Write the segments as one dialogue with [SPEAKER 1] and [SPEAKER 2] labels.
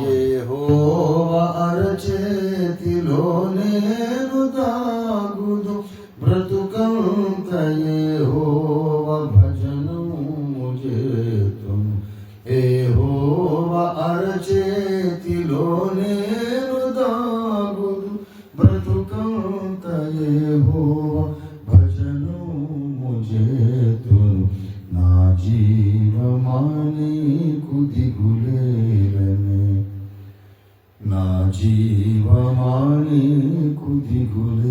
[SPEAKER 1] యెహోవ అరచేతిలో నేను దాగుదు జీవమాని కుదిగులేలనే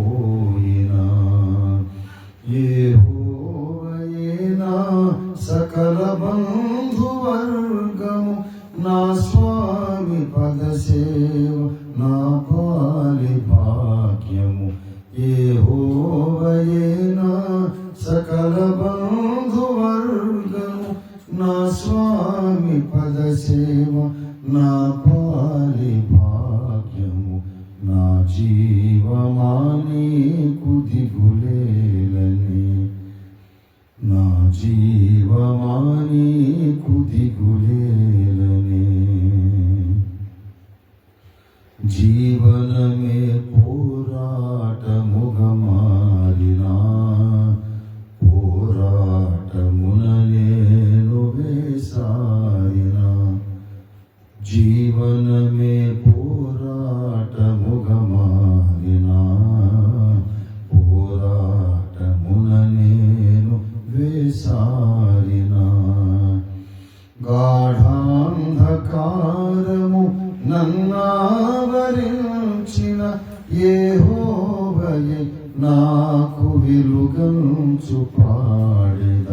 [SPEAKER 1] మిగిలిపోయినా యెహోవయేనా సకల బంధువర్గము నా స్వామి పదసేవ నా పాలి భాగ్యము. యెహోవయేనా సకల బంధువర్గము నా స్వామి పదసేవ నా పాలి భాగ్యము జీవమాని కుదిగులేలని నా జీవమాని కుదిగులే నాకు వెలుగంచు పాడెద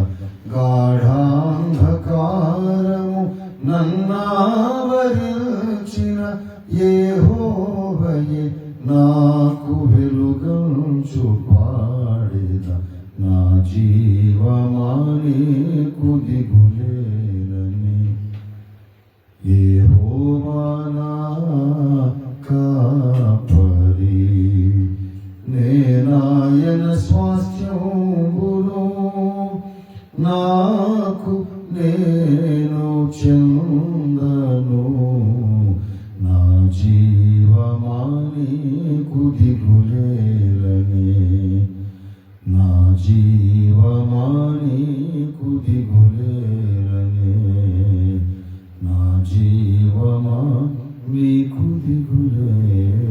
[SPEAKER 1] గాఢాంధకారము నన్నావరించిన హోవయే నాకు వెలుగంచు పాడెద నా జీ జన స్వాస్థ్యంబును నాకు నేను చందను. నా జీవమాని కుదిగులేరని నా జీవమాని కుదిగులేరని నా జీవమా మీ కుదిగులే